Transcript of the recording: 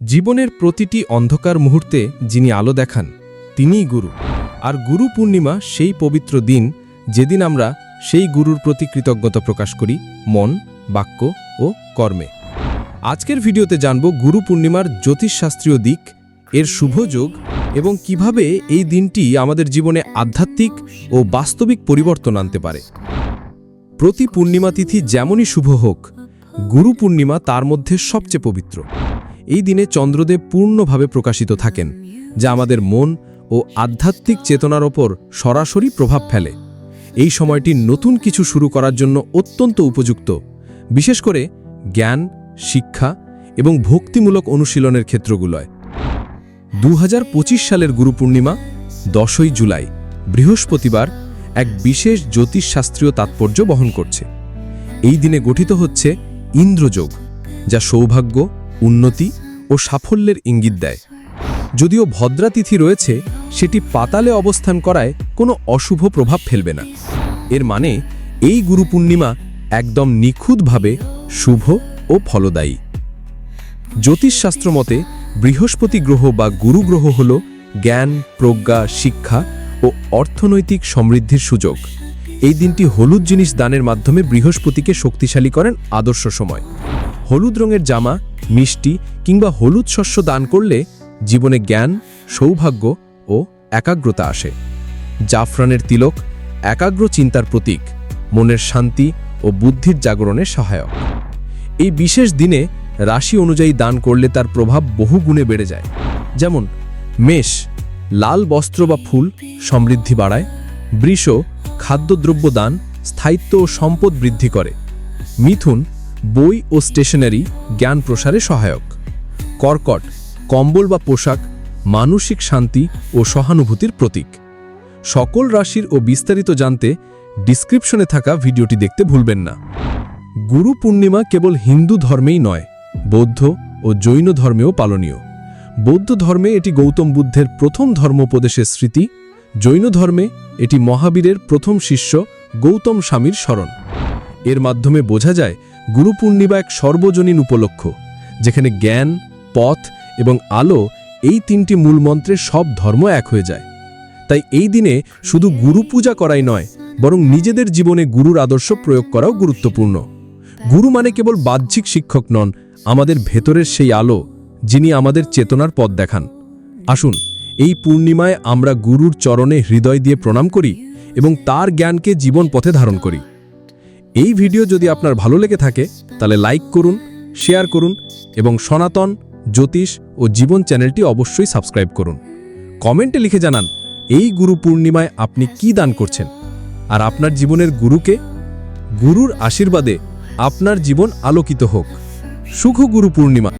জীবনের প্রতিটি অন্ধকার মুহূর্তে যিনি আলো দেখান, তিনিই গুরু। আর গুরু পূর্ণিমা সেই পবিত্র দিন যেদিন আমরা সেই গুরুর প্রতি কৃতজ্ঞতা প্রকাশ করি, মন, বাক্য ও কর্মে। আজকের ভিডিওতে জানব গুরু পূর্ণিমার জ্যোতিষশাস্ত্রীয় দিক, এর শুভযোগ এবং কীভাবে এই দিনটি আমাদের জীবনে আধ্যাত্মিক ও বাস্তবিক পরিবর্তন আনতে পারে। প্রতি পূর্ণিমা তিথি যেমনই শুভ হোক, গুরু পূর্ণিমা তার মধ্যে সবচেয়ে পবিত্র। এই দিনে চন্দ্রদেব পূর্ণভাবে প্রকাশিত থাকেন, যা আমাদের মন ও আধ্যাত্মিক চেতনার ওপর সরাসরি প্রভাব ফেলে। এই সময়টি নতুন কিছু শুরু করার জন্য অত্যন্ত উপযুক্ত, বিশেষ করে জ্ঞান, শিক্ষা এবং ভক্তিমূলক অনুশীলনের ক্ষেত্রগুলোয়। দু হাজার পঁচিশ সালের গুরু পূর্ণিমা, দশই জুলাই, বৃহস্পতিবার এক বিশেষ জ্যোতিষশাস্ত্রীয় তাৎপর্য বহন করছে। এই দিনে গঠিত হচ্ছে ইন্দ্রযোগ, যা সৌভাগ্য উন্নতি ও সাফল্যের ইঙ্গিত দেয়। যদিও ভদ্রা তিথি রয়েছে, সেটি পাতালে অবস্থান করায় কোনো অশুভ প্রভাব ফেলবে না। এর মানে এই গুরু পূর্ণিমা একদম নিখুঁতভাবে শুভ ও ফলদায়ী। জ্যোতিষশাস্ত্র মতে, বৃহস্পতি গ্রহ বা গুরু গ্রহ হল জ্ঞান, প্রজ্ঞা, শিক্ষা ও অর্থনৈতিক সমৃদ্ধির সুযোগ। এই দিনটি হলুদ জিনিস দানের মাধ্যমে বৃহস্পতিকে শক্তিশালী করেন আদর্শ সময়। হলুদ রঙের জামা মিষ্টি কিংবা হলুদ শস্য দান করলে জীবনে জ্ঞান, সৌভাগ্য ও একাগ্রতা আসে। জাফরানের তিলক একাগ্র চিন্তার প্রতীক, মনের শান্তি ও বুদ্ধির জাগরণে সহায়ক। এই বিশেষ দিনে রাশি অনুযায়ী দান করলে তার প্রভাব বহু গুণে বেড়ে যায়। যেমন, মেষ, লাল বস্ত্র বা ফুল সমৃদ্ধি বাড়ায়, বৃষ খাদ্যদ্রব্য দান, স্থায়িত্ব ও সম্পদ বৃদ্ধি করে, মিথুন বই ও স্টেশনারি জ্ঞান প্রসারে সহায়ক। কর্কট, কম্বল বা পোশাক মানসিক শান্তি ও সহানুভূতির প্রতীক। সকল রাশির ও বিস্তারিত জানতে ডিসক্রিপশনে থাকা ভিডিওটি দেখতে ভুলবেন না। গুরু পূর্ণিমা কেবল হিন্দু ধর্মেই নয়, বৌদ্ধ ও জৈন ধর্মেও পালনীয়। বৌদ্ধ ধর্মে এটি গৌতম বুদ্ধের প্রথম ধর্মোপদেশের স্মৃতি, জৈন ধর্মে এটি মহাবীরের প্রথম শিষ্য গৌতম স্বামীর স্মরণ। এর মাধ্যমে বোঝা যায় গুরু পূর্ণিমা এক সর্বজনীন উপলক্ষ, যেখানে জ্ঞান, পথ এবং আলো এই তিনটি মূলমন্ত্রে সব ধর্ম এক হয়ে যায়। তাই এই দিনে শুধু গুরু পূজা করাই নয়, বরং নিজেদের জীবনে গুরুর আদর্শ প্রয়োগ করাও গুরুত্বপূর্ণ। গুরু মানে কেবল বাহ্যিক শিক্ষক নন, আমাদের ভেতরের সেই আলো, যিনি আমাদের চেতনার পথ দেখান। আসুন, এই পূর্ণিমায় আমরা গুরুর চরণে হৃদয় দিয়ে প্রণাম করি এবং তার জ্ঞানকে জীবন পথে ধারণ করি। এই ভিডিও যদি আপনার ভালো লেগে থাকে, তাহলে লাইক করুন, শেয়ার করুন এবং সনাতন, জ্যোতিষ ও জীবন চ্যানেলটি অবশ্যই সাবস্ক্রাইব করুন। কমেন্টে লিখে জানান, এই গুরু পূর্ণিমায় আপনি কি দান করছেন? আর আপনার জীবনের গুরুকে? গুরুর আশীর্বাদে আপনার জীবন আলোকিত হোক। সুখ গুরু পূর্ণিমা।